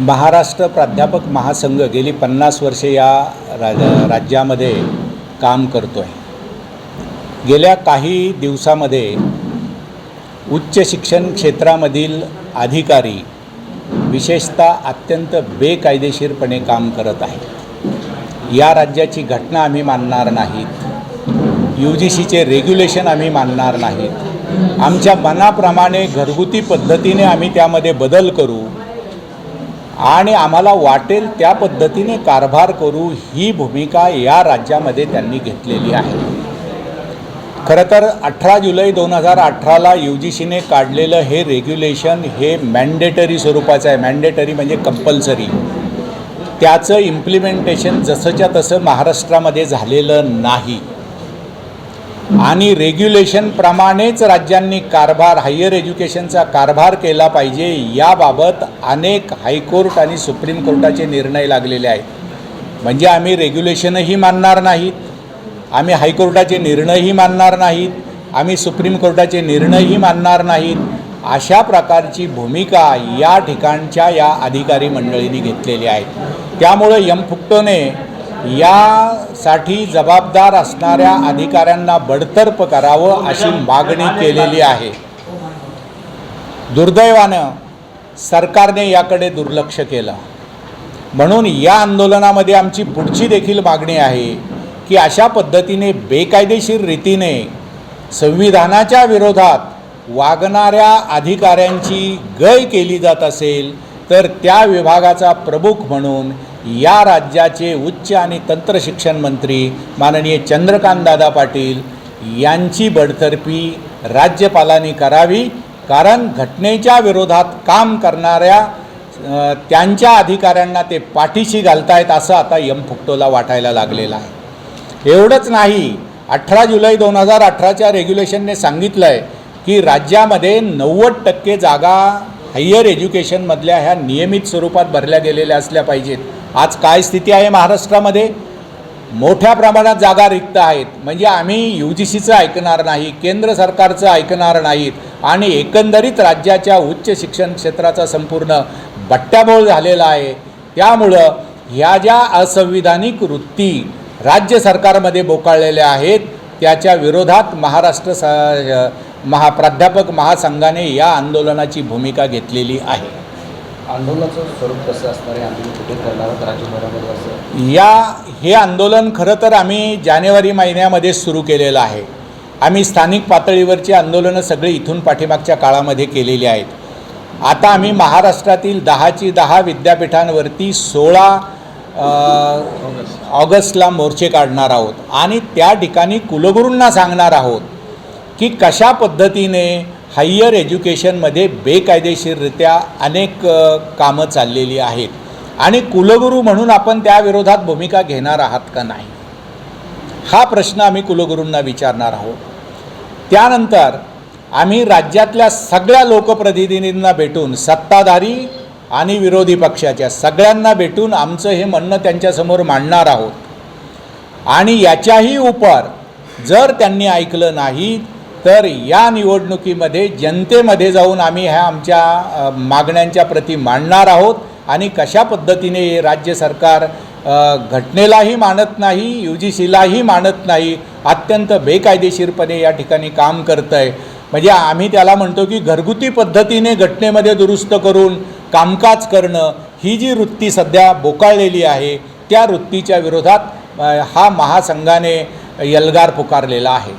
महाराष्ट्र प्राध्यापक महासंघ गेली पन्नास वर्षे या राज राज्यामध्ये काम करतो आहे गेल्या काही दिवसामध्ये उच्च शिक्षण क्षेत्रामधील अधिकारी विशेषतः अत्यंत बेकायदेशीरपणे काम करत आहेत. या राज्याची घटना आम्ही मानणार नाहीत. यू जी सीचे रेग्युलेशन आम्ही मानणार नाहीत. आमच्या मनाप्रमाणे घरगुती पद्धतीने आम्ही त्यामध्ये बदल करू. आणि आम्हाला वाटेल त्या पद्धतीने कारभार करू ही भूमिका या राज्यामध्ये त्यांनी घेतलेली आहे. खरं तर अठरा जुलै दोन हजार अठराला यू जी सीने काढलेलं हे रेग्युलेशन हे मॅन्डेटरी स्वरूपाचं आहे. मॅन्डेटरी म्हणजे कंपल्सरी त्याचं इम्प्लिमेंटेशन जसंच्या तसं महाराष्ट्रामध्ये झालेलं नाही. आणि रेग्युलेशनप्रमाणेच राज्यांनी कारभार हायर एज्युकेशनचा कारभार केला पाहिजे याबाबत अनेक हायकोर्ट आणि सुप्रीम कोर्टाचे निर्णय लागलेले आहेत. म्हणजे आम्ही रेग्युलेशनही मानणार नाहीत आम्ही हायकोर्टाचे निर्णयही मानणार नाहीत आम्ही सुप्रीम कोर्टाचे निर्णयही मानणार नाहीत अशा प्रकारची भूमिका या ठिकाणच्या या अधिकारी मंडळींनी घेतलेली आहे. त्यामुळं यम फुक्टोने यासाठी जबाबदार असणाऱ्या अधिकाऱ्यांना बडतर्फ करावं अशी मागणी केलेली आहे. दुर्दैवानं सरकारने याकडे दुर्लक्ष केलं. म्हणून या आंदोलनामध्ये आमची पुढची देखील मागणी आहे की अशा पद्धतीने बेकायदेशीर रीतीने संविधानाच्या विरोधात वागणाऱ्या अधिकाऱ्यांची गय केली जात असेल तर त्या विभागाचा प्रमुख म्हणून या राज्याचे उच्च आणि तंत्रशिक्षण मंत्री माननीय चंद्रकांतदादा पाटील यांची बडतर्फी राज्यपालांनी करावी कारण घटनेच्या विरोधात काम करणाऱ्या त्यांच्या अधिकाऱ्यांना ते पाठीशी घालतायत असं आता यम फुकटोला वाटायला लागलेलं आहे. एवढंच नाही अठरा जुलै दोन हजार अठराच्या रेग्युलेशनने सांगितलं आहे की राज्यामध्ये नव्वद टक्के जागा हायर एज्युकेशनमधल्या ह्या नियमित स्वरूपात भरल्या गेलेल्या असल्या पाहिजेत. आज काय स्थिती आहे महाराष्ट्रामध्ये? मोठ्या प्रमाणात जागा रिक्त आहेत. म्हणजे आम्ही यू जी सीचं ऐकणार नाही केंद्र सरकारचं ऐकणार नाहीत आणि एकंदरीत राज्याच्या उच्च शिक्षण क्षेत्राचा संपूर्ण बट्ट्याबोळ झालेला आहे. त्यामुळं ह्या ज्या असंविधानिक वृत्ती राज्य सरकारमध्ये बोकाळलेल्या आहेत त्याच्या विरोधात महाराष्ट्र स महा प्राध्यापक महासंघाने या आंदोलनाची भूमिका घेतलेली आहे. आंदोलनाचं स्वरूप कसं असणार आहे? आंदोलन कुठे करणार आहोत? राज्यभरामध्ये असं? या हे आंदोलन खरं तर आम्ही जानेवारी महिन्यामध्ये सुरू केलेलं आहे. आम्ही स्थानिक पातळीवरची आंदोलनं सगळी इथून पाठीमागच्या काळामध्ये केलेली आहेत. आता आम्ही महाराष्ट्रातील दहाची दहा विद्यापीठांवरती सोळा ऑगस्टला मोर्चे काढणार आहोत. आणि त्या ठिकाणी कुलगुरूंना सांगणार आहोत की कशा पद्धतीने हायर एज्युकेशनमध्ये बेकायदेशीररित्या अनेक कामं चाललेली आहेत. आणि कुलगुरू म्हणून आपण त्या विरोधात भूमिका घेणार आहात का नाही? हा प्रश्न आम्ही कुलगुरूंना विचारणार आहोत. त्यानंतर आम्ही राज्यातल्या सगळ्या लोकप्रतिनिधींना भेटून सत्ताधारी आणि विरोधी पक्षाच्या सगळ्यांना भेटून आमचं हे म्हणणं त्यांच्यासमोर मांडणार आहोत. आणि याच्याही उपर जर त्यांनी ऐकलं नाही तर या निवडणुकीमध्ये जनतेमध्ये जाऊन आम्ही ह्या आमच्या मागण्यांच्या प्रती मांडणार आहोत आणि कशा पद्धतीने हे राज्य सरकार घटनेलाही मानत नाही यू जी सीलाही मानत नाही अत्यंत बेकायदेशीरपणे या ठिकाणी काम करतं आहे म्हणजे आम्ही त्याला म्हणतो की घरगुती पद्धतीने घटनेमध्ये दुरुस्त करून कामकाज करणं ही जी वृत्ती सध्या बोकाळलेली आहे त्या वृत्तीच्या विरोधात हा महासंघाने यलगार पुकारलेला आहे.